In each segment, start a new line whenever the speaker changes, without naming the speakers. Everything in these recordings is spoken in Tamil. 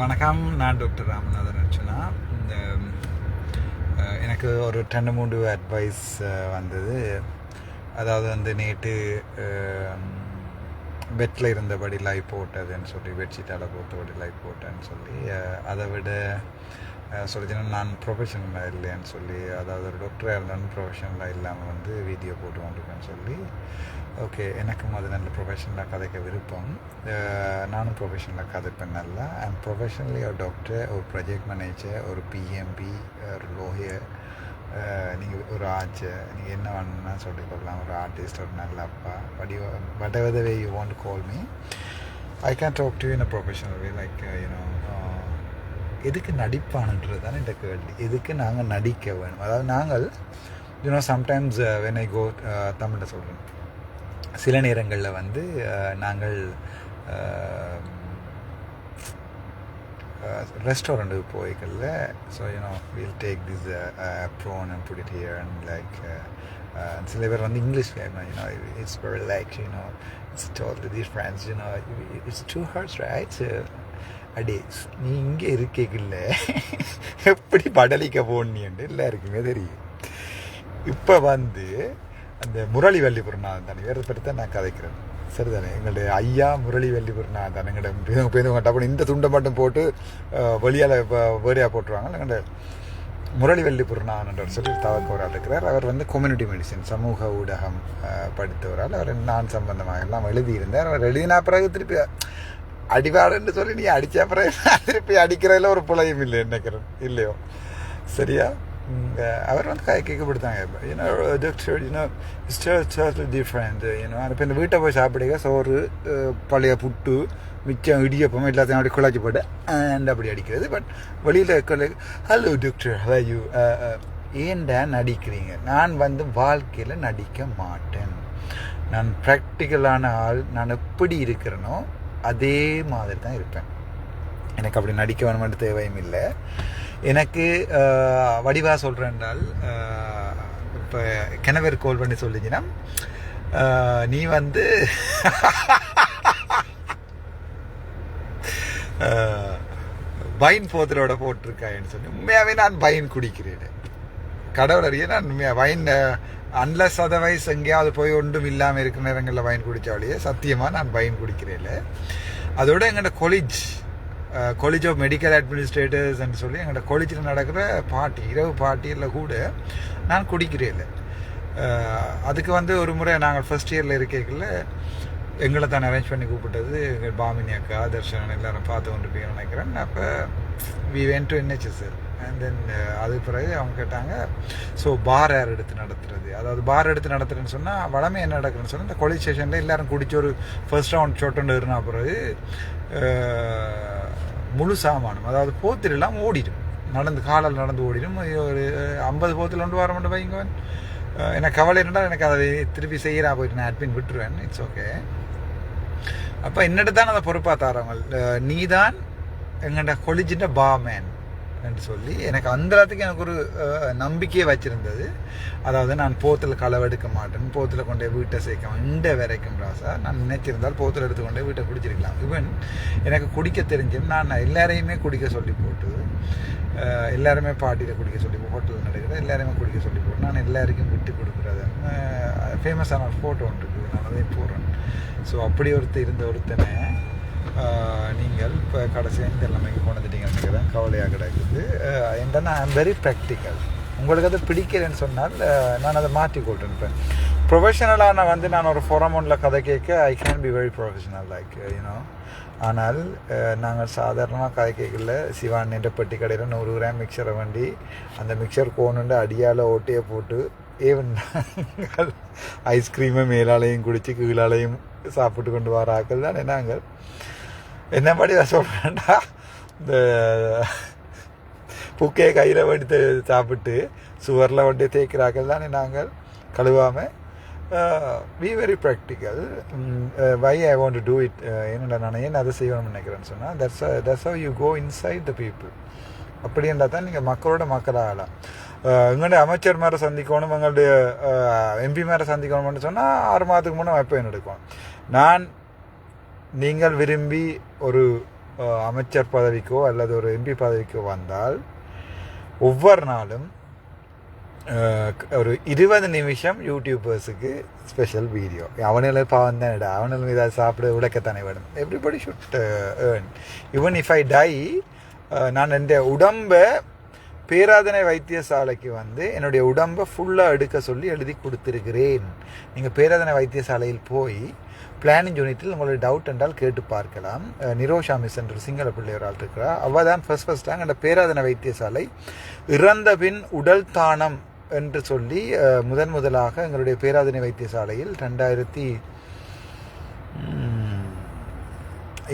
வணக்கம். நான் டாக்டர் ராமநாதன் அர்ச்சனா இந்த எனக்கு ஒரு ரெண்டு மூன்று அட்வைஸ் வந்தது. அதாவது வந்து நேற்று பெட்டில் இருந்தபடி லைவ் போட்டதுன்னு சொல்லி பெட்ஷீட்டால் போட்டபடி லைவ் போட்டேன்னு சொல்லி அதை விட சொல்லிச்சுன்னா நான் ப்ரொஃபஷனலாக இல்லைன்னு சொல்லி அதாவது ஒரு டாக்டராக இருந்தாலும் ப்ரொஃபஷனலாக இல்லாமல் வந்து வீடியோ போட்டு கொண்டிருக்கேன்னு சொல்லி ஓகே எனக்கும் அது நல்ல ப்ரொஃபஷனலாக கதைக்க விருப்பம். நானும் ப்ரொஃபஷனலாக கதைப்பேன் நல்லா. அண்ட் ப்ரொஃபஷனலி ஒரு டாக்டர் ஒரு ப்ரொஜெக்ட் மேனேஜர் ஒரு பிஎம்பி ஒரு லோயர் நீங்கள் ஒரு ஆச்சு நீங்கள் என்ன வேணும்னா சொல்லிக்கொள்ளலாம் ஒரு ஆர்டிஸ்ட் ஒரு நல்ல அப்பா. But you whatever the way you want call me I can talk to in a professional way like you know எதுக்கு நடிப்பானுன்றது தானே இந்த கேள்வி. எதுக்கு நாங்கள் நடிக்க வேணும்? அதாவது நாங்கள் you know sometimes when I go தமிழில் சொல்கிறேன் சில நேரங்களில் வந்து நாங்கள் ரெஸ்டாரண்ட்டுக்கு போய்க்கல so you know will take this phone and put it here and like சில பேர் வந்து English you know it's very like you know it's dull the friends you know it's too hearts rights அடே நீ இங்கே இருக்கேக்கில்ல. எப்படி படலிக்க போனியண்டு எல்லாருக்குமே தெரியும். இப்போ வந்து அந்த முரளி வள்ளிபுரநாதன் தானே. வேறு பற்றி தான் நான் கதைக்கிறேன். சரிதானே? எங்களுடைய ஐயா முரளி வள்ளிபுரநாதன் எங்களுடைய பேருந்து டப்புனு இந்த துண்டை மட்டும் போட்டு வெளியால் வேறையாக போட்டுருவாங்க எங்களுடைய முரளி வள்ளிபுரநாதன் சொல்லி தவக்க ஒரு ஆள் இருக்கிறார். அவர் வந்து கம்யூனிட்டி மெடிசன் சமூக ஊடகம் படித்தவரால் அவர் நான் சம்பந்தமாக எல்லாம் எழுதியிருந்தார். அவர் எழுதினா பிறகு திருப்பி அடிவாடுன்னு சொல்லி நீ அடித்த பிறகு நான் திருப்பி அடிக்கிறதுல ஒரு புலையும் இல்லை நினைக்கிறேன் இல்லையோ? சரியா? ம், அவர் வந்து கை கேட்கப்படுத்தாங்க ஏன்னா டாக்டர் யூனோ டோட்டலி டிஃப்ரெண்ட் ஏன்னா இப்போ இந்த வீட்டை போய் சாப்பிடுங்க சோறு பழைய புட்டு மிச்சம் இடியப்பம் எல்லாத்தையும் அப்படி குழச்சி போட்டு அண்ட் அப்படி அடிக்கிறது பட் வெளியில் ஹலோ டாக்டர் ஹலோ யூ ஏன்டா நடிக்கிறீங்க நான் வந்து வாழ்க்கையில் நடிக்க மாட்டேன் நான் ப்ராக்டிக்கலான ஆள் நான் எப்படி இருக்கிறேனோ அதே மாதிரி தான் இருப்பேன் எனக்கு அப்படி நடிக்க வேணுமென்று தேவையும் இல்லை. எனக்கு வடிவாக சொல்கிறேன் என்றால் இப்போ கிணவர் கோல் பண்ணி சொல்லிச்சுன்னா நீ வந்து பைன் போத்தலோட போட்டிருக்காயின்னு சொல்லி உண்மையாகவே நான் பைன் குடிக்கிறேன். கடவுள் அறிய நான் உண்மையாக வைன் அன்லஸ் அதர்வைஸ் எங்கேயாவது போய் ஒன்றும் இல்லாமல் இருக்கிற நேரங்களில் வைன் குடித்தாலேயே சத்தியமாக நான் வைன் குடிக்கிறேன் அதோட எங்களோட கொலிஜ் காலேஜ் ஆஃப் மெடிக்கல் அட்மினிஸ்ட்ரேட்டர்ஸ்ன்னு சொல்லி எங்களோட காலேஜில் நடக்கிற பார்ட்டி இரவு பார்ட்டியில் கூட நான் குடிக்கிறேன் இல்லை. அதுக்கு வந்து ஒரு முறை நாங்கள் ஃபர்ஸ்ட் இயரில் இருக்கைக்குள்ள எங்களை தான் அரேஞ்ச் பண்ணி கூப்பிட்டது. எங்கள் பாமினி அக்கா தர்ஷன் எல்லாரும் பார்த்து கொண்டு போய் நினைக்கிறேன். அப்போ we went to NHS and then அது பிறகு அவங்க கேட்டாங்க ஸோ பார் யார் எடுத்து நடத்துறது? அதாவது பார் எடுத்து நடத்துறேன்னு சொன்னால் வளமே என்ன நடக்குதுன்னு சொன்னால் இந்த கொலை ஸ்டேஷனில் எல்லாரும் குடிச்சு ஒரு ஃபர்ஸ்ட் ரவுண்ட் சொட்டுன்னு இருந்தா பிறகு முழு சாமானம் அதாவது போத்தில் எல்லாம் ஓடிடும். நடந்து காலால் நடந்து ஓடிடும். ஒரு ஐம்பது போத்தில் கொண்டு வர மட்டும் வைங்கவன் எனக்கு கவலை இருந்தால் எனக்கு அதை திருப்பி செய்கிறா போயிட்டு நான் அட்மின் விட்டுருவேன். இட்ஸ் ஓகே அப்போ என்னட்டு தான் அதை பொறுப்பாக தாரவங்க நீ தான் எங்கள்கிட்ட கொலிஜின்ற பாமேன். என்று சொல்லி எனக்கு அந்த இடத்துக்கு எனக்கு ஒரு நம்பிக்கையை வச்சுருந்தது. அதாவது நான் போத்தில் களவெடுக்க மாட்டேன். போத்தில் கொண்டே வீட்டை சேர்க்க இந்த வரைக்கும் ராசா. நான் நினைச்சிருந்தால் போத்தில் எடுத்துக்கொண்டே வீட்டை குடிச்சிருக்கலாம். ஈவன் எனக்கு குடிக்க தெரிஞ்சும் நான் எல்லாரையுமே குடிக்க சொல்லி போட்டு எல்லாருமே பாட்டியில் குடிக்க சொல்லி ஹோட்டலில் நடக்குது எல்லாருமே குடிக்க சொல்லி போட்டு நான் எல்லாருக்கும் விட்டு கொடுக்குறது. ஃபேமஸான ஒரு ஃபோட்டோ ஒன்று இருக்குது. நான் அதையும் போடுறேன். ஸோ அப்படி ஒருத்தர் இருந்த ஒருத்தனை நீங்கள் இப்போ கடைசியாக இந்த நிலைமைக்கு கொண்டுட்டீங்கன்னு நினைக்கிறேன். கவலையாக கிடைக்குது. என்னன்னா ஐ வெரி ப்ராக்டிக்கல் உங்களுக்கு அது பிடிக்கலைன்னு சொன்னால் நான் அதை மாற்றி கொடுத்துருப்பேன் இப்போ. ப்ரொஃபஷனலாக நான் வந்து நான் ஒரு ஃபோரமோனில் கதை கேட்க I can be very professional like you know ஆனால் நாங்கள் சாதாரணமாக கதை கேட்கல. சிவான் என்ற பெட்டி கடையில் நூறு கிராம் மிக்சரை வண்டி அந்த மிக்சர் கோணுண்டு அடியால் ஓட்டையை போட்டு ஏவன் நாங்கள் ஐஸ்கிரீமை மேலாலையும் குடித்து கீழாலையும் சாப்பிட்டு கொண்டு வர ஆக்கள் தானே நாங்கள் என்ன மாதிரி நான் சொல்கிறேன்டா இந்த புக்கையை கையில் வடித்து சாப்பிட்டு சுவரில் வண்டி தேய்க்கிறாக்கள் தானே நாங்கள் கழுவாமல் we very practical why I want to do it என்னடா நான் ஏன் அதை செய்யணும்னு நினைக்கிறேன்னு சொன்னால் that's that's how you go inside the people அப்படி இருந்தால் தான் நீங்கள் மக்களோட மக்களாக ஆகலாம் எங்களுடைய அமைச்சர் மேலே சந்திக்கணும் எங்களுடைய எம்பி மேலே சந்திக்கணும்னு சொன்னால் ஆறு மாதத்துக்கு முன்னே வைப்பேன் எடுக்கும் நான் நீங்கள் விரும்பி ஒரு அமைச்சர் பதவிக்கோ அல்லது ஒரு எம்பி பதவிக்கோ வந்தால் ஒவ்வொரு நாளும் ஒரு இருபது நிமிஷம் யூடியூபர்ஸுக்கு ஸ்பெஷல் வீடியோ அவனில் பாவம் தான் அவனில் இதை சாப்பிட உழைக்கத்தானே வேணும் everybody should earn even if I die நான் என் உடம்பை பேராதனை வைத்தியசாலைக்கு வந்து என்னுடைய உடம்பை ஃபுல்லாக எடுக்க சொல்லி எழுதி கொடுத்துருக்கிறேன். நீங்கள் பேராதனை வைத்தியசாலையில் போய் பிளானிங் யூனிட்டில் உங்களுடைய டவுட் என்றால் கேட்டு பார்க்கலாம். நிரோஷா மிஸ் என்ற சிங்கள பிள்ளை இருக்கிறார் ஆள் இருக்கிறா அவள் தான் ஃபர்ஸ்ட் ஃபர்ஸ்டாக அந்த பேராதனை வைத்தியசாலை இறந்த பின் உடல் தானம் என்று சொல்லி முதன் முதலாக எங்களுடைய பேராதனை வைத்தியசாலையில் ரெண்டாயிரத்தி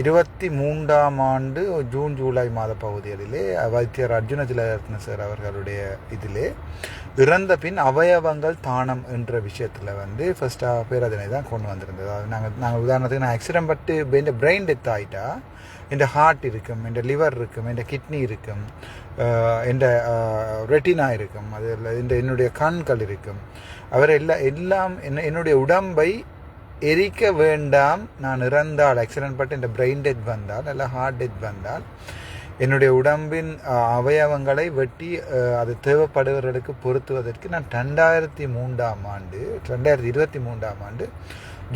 இருபத்தி மூன்றாம் ஆண்டு ஜூன் ஜூலை மாத பகுதிகளிலே வைத்தியர் அர்ஜுன திலரத்ன சார் அவர்களுடைய இதிலே இறந்த பின் அவயவங்கள் தானம் என்ற விஷயத்தில் வந்து ஃபர்ஸ்ட்டாக பேரதனை தான் கொண்டு வந்திருந்தது. அது நாங்கள் நாங்கள் உதாரணத்துக்கு நான் ஆக்சிடென்ட் பட்டு என் பிரெயின் டெத் ஆகிட்டா என் ஹார்ட் இருக்கும் என் லிவர் இருக்கும் என் கிட்னி இருக்கும் என் ரெட்டினா இருக்கும் அது இந்த என்னுடைய கண்கள் இருக்கும். அவர் எல்லா எல்லாம் என்ன என்னுடைய உடம்பை எரிக்க வேண்டாம். நான் இறந்தால் ஆக்சிடென்ட் பட்டு இந்த பிரெயின் டெத் வந்தால் அல்ல ஹார்ட் டெத் வந்தால் என்னுடைய உடம்பின் அவயவங்களை வெட்டி அது தேவைப்படுவர்களுக்கு பொருத்துவதற்கு நான் ரெண்டாயிரத்தி மூன்றாம் ஆண்டு ரெண்டாயிரத்தி இருபத்தி மூன்றாம் ஆண்டு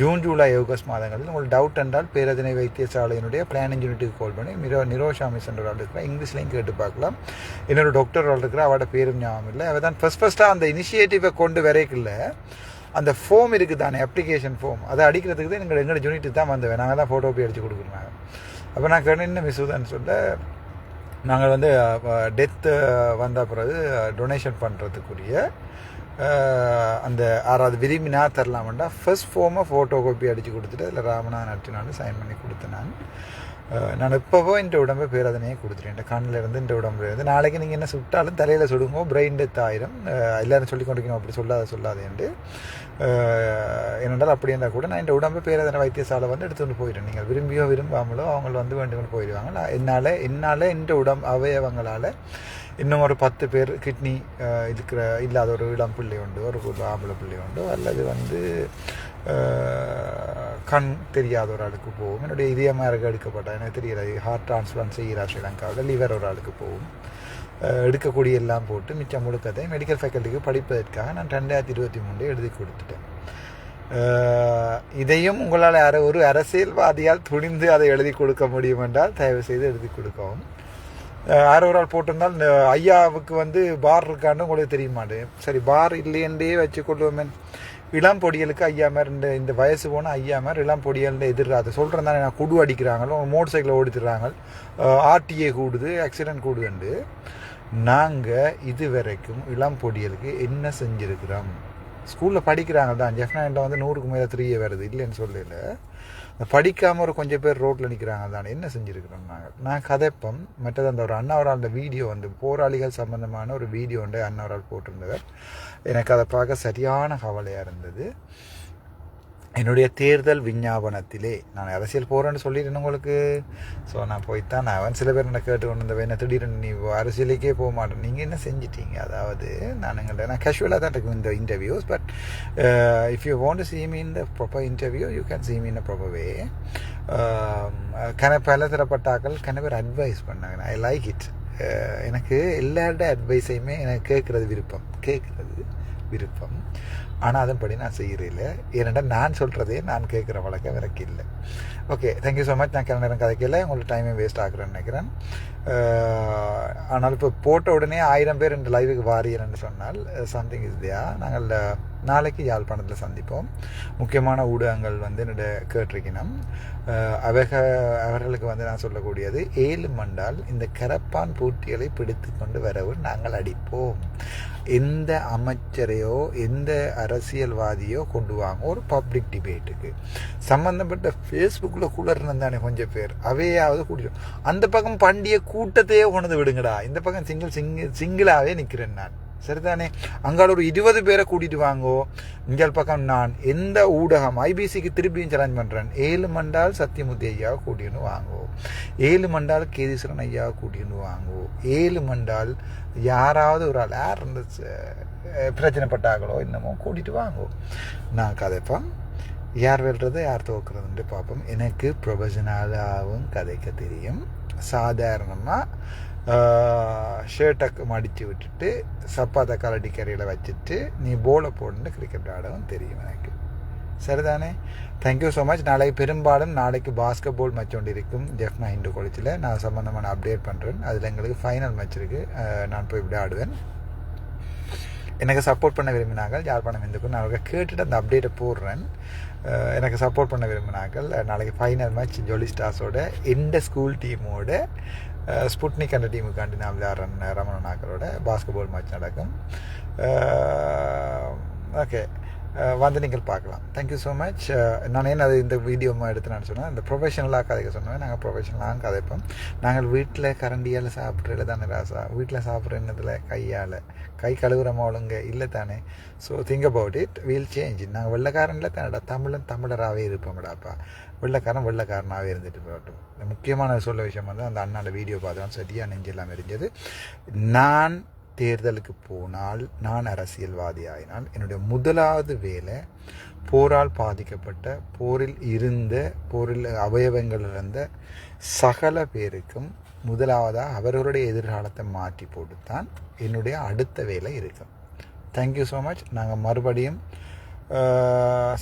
ஜூன் ஜூலை ஆகஸ்ட் மாதங்களில் உங்களுக்கு டவுட் என்றால் பேரதினை வைத்தியசாலையினுடைய பிளானிங் யூனிட்டுக்கு கால் பண்ணி மிரோ நிரோஷாமி சென்ற ஆள் இருக்கிறா இங்கிலீஷ்லையும் கேட்டு பார்க்கலாம். இன்னொரு டாக்டர் ஆள் இருக்கிறா அவட பேரும் ஞாபகம் இல்லை. அவள் தான் ஃபஸ்ட் ஃபஸ்ட்டாக அந்த இனிஷியேட்டிவை கொண்டு வரைக்குள்ள அந்த ஃபோம் இருக்குது தானே அப்ளிகேஷன் ஃபோம் அதை அடிக்கிறதுக்கு தான் எங்கள் எங்களோட யூனிட்டு தான் வந்தேன் நாங்கள் தான் ஃபோட்டோ போய் அடித்து கொடுக்குறாங்க அப்போ நான் கேட்டேன் என்ன மிஸ்ஸுதான்னு சொல்ல நாங்கள் வந்து டெத்து வந்த பிறகு டொனேஷன் பண்ணுறதுக்குரிய அந்த ஆறாவது விரும்பினா தரலாமண்டா ஃபர்ஸ்ட் ஃபோமை ஃபோட்டோ காப்பி அடித்து கொடுத்துட்டு அதில் ராமநாதன் அட்டினான்னு சைன் பண்ணி கொடுத்தேன் நான். நான் எப்போவோ இந்த உடம்பை பேரதனையே கொடுத்துட்டேன். இந்த கண்ணில் இருந்து இந்த உடம்புல இருந்து. நாளைக்கு நீங்கள் என்ன சுட்டாலும் தலையில் சுடுங்கோ பிரெயின் டெத் ஆயிரும். எல்லாரும் சொல்லி கொண்டிருக்கணும் அப்படி சொல்லாத சொல்லாதேன்ட்டு என்னென்றால் அப்படி இருந்தால் கூட நான் இந்த உடம்பு பேரதனை வைத்தியசாலை வந்து எடுத்துகிட்டு போயிட்டேன் நீங்கள் விரும்பியோ விரும்பாமலோ அவங்கள வந்து வேண்டுமென்று போயிடுவாங்க. நான் என்னால் என்னால் இந்த உடம் அவயவங்களால் இன்னும் ஒரு பத்து பேர் கிட்னி இருக்கிற இல்லாத ஒரு இளம் பிள்ளை உண்டு ஒரு ஆம்பளை பிள்ளை உண்டு. அல்லது வந்து கண் தெரியாத ஒரு ஆளுக்கு போகும். என்னுடைய இதயமாக இருக்க எடுக்கப்பட்ட எனக்கு தெரியாது ஹார்ட் டிரான்ஸ்பிளான்ட் செய்கிறா ஸ்ரீலங்காவில் லிவர் ஒரு ஆளுக்கு போகும் எடுக்கக்கூடிய எல்லாம் போட்டு மிச்சம் முழுக்கத்தை மெடிக்கல் ஃபேக்கல்ட்டிக்கு படிப்பதற்காக நான் ரெண்டாயிரத்தி இருபத்தி மூணு எழுதி கொடுத்துட்டேன். இதையும் உங்களால் அர ஒரு அரசியல்வாதியால் துணிந்து அதை எழுதி கொடுக்க முடியும் என்றால் தயவு செய்து எழுதி கொடுக்கவும். அஹ், ஒரு ஆள் போட்டிருந்தால் இந்த ஐயாவுக்கு வந்து பார் இருக்கான்னு உங்களுக்கு தெரிய மாட்டேன். சரி பார் இல்லையென்றே வச்சுக்கொள்வோமே இளம் பொடியலுக்கு ஐயா மாதிரி இந்த இந்த வயசு போன ஐயா மாதிரி இளம் பொடியல் எதிர்றாது. சொல்கிறேன் தானே நான் குடு அடிக்கிறாங்களோ மோட்டர் சைக்கிளை ஓடித்துறாங்க. ஆர்டிஏ கூடுது ஆக்சிடென்ட் கூடுதுண்டு. நாங்கள் இது வரைக்கும் இளம் பொடியலுக்கு என்ன செஞ்சுருக்கிறோம்? ஸ்கூலில் படிக்கிறாங்க தான் ஜெஃப்னாண்ட வந்து நூறுக்கு மேலே த்ரீயே வருது இல்லைன்னு சொல்லல. படிக்காமல் ஒரு கொஞ்சம் பேர் ரோட்டில் நிற்கிறாங்க தானே என்ன செஞ்சுருக்கிறோம் நாங்கள் நான் கதைப்பம். மற்றது அந்த ஒரு அண்ணாவரால் அந்த வீடியோ வந்து போராளிகள் சம்மந்தமான ஒரு வீடியோ வந்து அண்ணாவரால் போட்டிருந்தவர். எனக்கு அதை பார்க்க சரியான கவலையாக இருந்தது. என்னுடைய தேர்தல் விஞ்ஞாபனத்திலே நான் அரசியல் போகிறேன்னு சொல்லிடுறேன் உங்களுக்கு. ஸோ நான் போய்த்தான் நான் அவன் சில பேர் என்ன கேட்டு கொண்டு வந்தவன் என்ன திடீர்னு நீ அரசியலுக்கே போக மாட்டேன் நீங்கள் என்ன செஞ்சிட்டீங்க? அதாவது நான் எங்கள்கிட்ட நான் கேஷுவலாக தான் இருக்கும் இந்த interviews but if you want see me in the proper interview you can see me in a proper um, uh, கன பல தரப்பட்டாக்கள் கன பேர் அட்வைஸ் பண்ணாங்க. ஐ லைக் இட் எனக்கு எல்லாரோட அட்வைஸையுமே எனக்கு கேட்குறது விருப்பம். கேட்குறது விருப்பம். ஆனால் அதன்படி நான் செய்கிறதில்ல ஏனென்றால் நான் சொல்கிறதே நான் கேட்குற வழக்கம் எனக்கு இல்லை. ஓகே தேங்க்யூ ஸோ மச் நான் கிளம்ப நேரம் கதைக்கல உங்களுக்கு டைமே வேஸ்ட் ஆகுறேன்னு நினைக்கிறேன். ஆனால் இப்போ போட்ட உடனே ஆயிரம் பேர் இந்த லைவுக்கு வாரியர்னு சொன்னால் சம்திங் இஸ் தியா நாங்கள் நாளைக்கு யாழ்ப்பாணத்தில் சந்திப்போம். முக்கியமான ஊடகங்கள் வந்து என்னோட கேட்டிருக்கணும். அவக அவர்களுக்கு வந்து நான் சொல்லக்கூடியது ஏழு மண்டால் இந்த கரப்பான் பூட்டிகளை பிடித்து கொண்டு வரவும் நாங்கள் அடிப்போம். எந்த அமைச்சரையோ எந்த அரசியல்வாதியோ கொண்டு வாங்க ஒரு பப்ளிக் டிபேட்டுக்கு சம்பந்தப்பட்ட ஃபேஸ்புக்கில் கூட தானே கொஞ்சம் பேர். அவையாவது கூட்டிடும் அந்த பக்கம் பண்டிய கூட்டத்தையே கொண்டு விடுங்கடா. இந்த பக்கம் சிங்கிள் சிங்கிள் சிங்கிளாகவே நிற்கிறேன் நான். சரிதானே? அங்கால ஒரு இருபது பேரை கூட்டிட்டு வாங்கோ. இங்கே பக்கம் நான் எந்த ஊடகம் ஐபிசிக்கு திருப்பியும் சேலஞ்ச் பண்ணுறேன் ஏழு மண்டால் சத்தியமூர்த்தி ஐயாவை கூட்டின்னு வாங்கோ. ஏழு மண்டால் கேதீஸ்வரன் ஐயாவை கூட்டின்னு வாங்கோ. ஏழு மண்டால் யாராவது ஒரு ஆள் யார் இந்த பிரச்சனைப்பட்டாங்களோ என்னமோ கூட்டிட்டு வாங்கோ. நான் கதைப்பேன் யார் வெல்றது யார் தோக்குறதுன்ட்டு பார்ப்போம். எனக்கு ப்ரொஃபஷனலாகவும் கதைக்க தெரியும். சாதாரணமாக ஷர்ட்டை மடித்து விட்டுட்டு சப்பாத்தை கலடி கரையில் வச்சுட்டு நீ போலை போடணுன்னு கிரிக்கெட் ஆடவும் தெரியும் எனக்கு. சரிதானே? தேங்க்யூ ஸோ மச் நாளைக்கு பெரும்பாலும் நாளைக்கு பாஸ்கெட் பால் மேட்ச் ஒன்று இருக்கும். ஜெஃப்னா இண்டு காலேஜில் நான் சம்மந்தமான அப்டேட் பண்ணுறேன் அதில் எங்களுக்கு ஃபைனல் மேட்ச் இருக்குது நான் போய் இப்படி ஆடுவேன். எனக்கு சப்போர்ட் பண்ண விரும்பினாங்க யார் பணம் இந்துக்கும் நான் அவர்கள் கேட்டுட்டு அந்த அப்டேட்டை போடுறேன். எனக்கு சப்போர்ட் பண்ண விரும்பினார்கள். நாளைக்கு ஃபைனல் மேட்ச் ஜோலி ஸ்டார்ஸோட எந்த ஸ்கூல் டீமோட ஸ்புட்னிக் அந்த டீமுக்காண்டி நான் விளையாடுறேன் ரமணன் நாக்கரோட பாஸ்கெட் பால் மேட்ச் நடக்கும் ஓகே வந்து நீங்கள் பார்க்கலாம். தேங்க்யூ ஸோ மச் நான் ஏன் அது இந்த வீடியோ எடுத்து நான் சொன்னேன்? இந்த ப்ரொஃபஷனலாக கதைக்க சொன்னேன். நாங்கள் ப்ரொஃபஷனலாக கதைப்போம். நாங்கள் வீட்டில் கரண்டியால் சாப்பிட்றதுல தானே ராசா. வீட்டில் சாப்பிட்ற கையால். கை கழுவுற ஒழுங்க இல்லை தானே. So think about it we'll change நாங்கள் வெள்ளைக்காரனில் தானடா. தமிழன் தமிழராகவே இருப்போம்டாப்பா வெள்ளைக்காரன் வெள்ளைக்காரனாகவே இருந்துட்டு போகட்டும். முக்கியமான சொல்ல விஷயம் வந்து அந்த அண்ணாவில் வீடியோ பார்த்தோம் சரியாக நெஞ்செல்லாம் எரிஞ்சது. நான் தேர்தலுக்கு போனால் நான் அரசியல்வாதி ஆயினால் என்னுடைய முதலாவது வேலை போரால் பாதிக்கப்பட்ட போரில் இருந்த போரில் அவயவங்கள் இருந்த சகல பேருக்கும் முதலாவதாக அவர்களுடைய எதிர்காலத்தை மாற்றி போட்டுத்தான் என்னுடைய அடுத்த வேலை இருக்கும். தேங்க்யூ ஸோ மச் நாங்கள் மறுபடியும்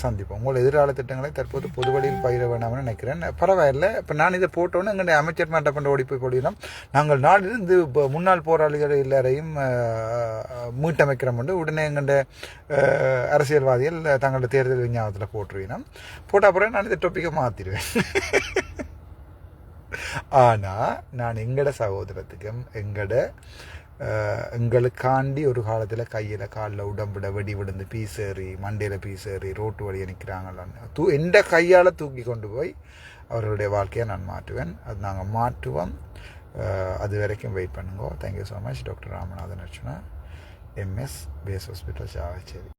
சந்திப்போம். உங்கள் எதிர்கால திட்டங்களை தற்போது பொது வழியில் பயிர வேண்டாம்னு நினைக்கிறேன். பரவாயில்ல. இப்போ நான் இதை போட்டோன்னே எங்களுடைய அமைச்சர் மாட்ட பண்ண ஓடி போய் போடுகிறோம் நாங்கள் நாளிலிருந்து இப்போ முன்னாள் போராளிகள் எல்லாரையும் மீட்டமைக்கிறோம் என்று உடனே எங்களுடைய அரசியல்வாதிகள் தங்களுடைய தேர்தல் விஞ்ஞாபனத்தில் போட்டுருவினோம். போட்ட அப்புறம் நான் இந்த டொப்பிக்கை மாற்றிடுவேன் ஆனால் நான் எங்கட சகோதரத்துக்கும் எங்கட எங்களுக்காண்டி ஒரு காலத்தில் கையில் காலில் உடம்புல வெடி விழுந்து பீசேறி மண்டையில் பீசேறி ரோட்டு வழியை நிற்கிறாங்களான்னு தூ எந்த கையால் தூக்கி கொண்டு போய் அவர்களுடைய வாழ்க்கையை நான் மாற்றுவேன். அது நாங்கள் மாற்றுவோம். அது வரைக்கும் வெயிட் பண்ணுங்க. Thank you so much doctor Ramanathan Archana M S base hospital Chavakachcheri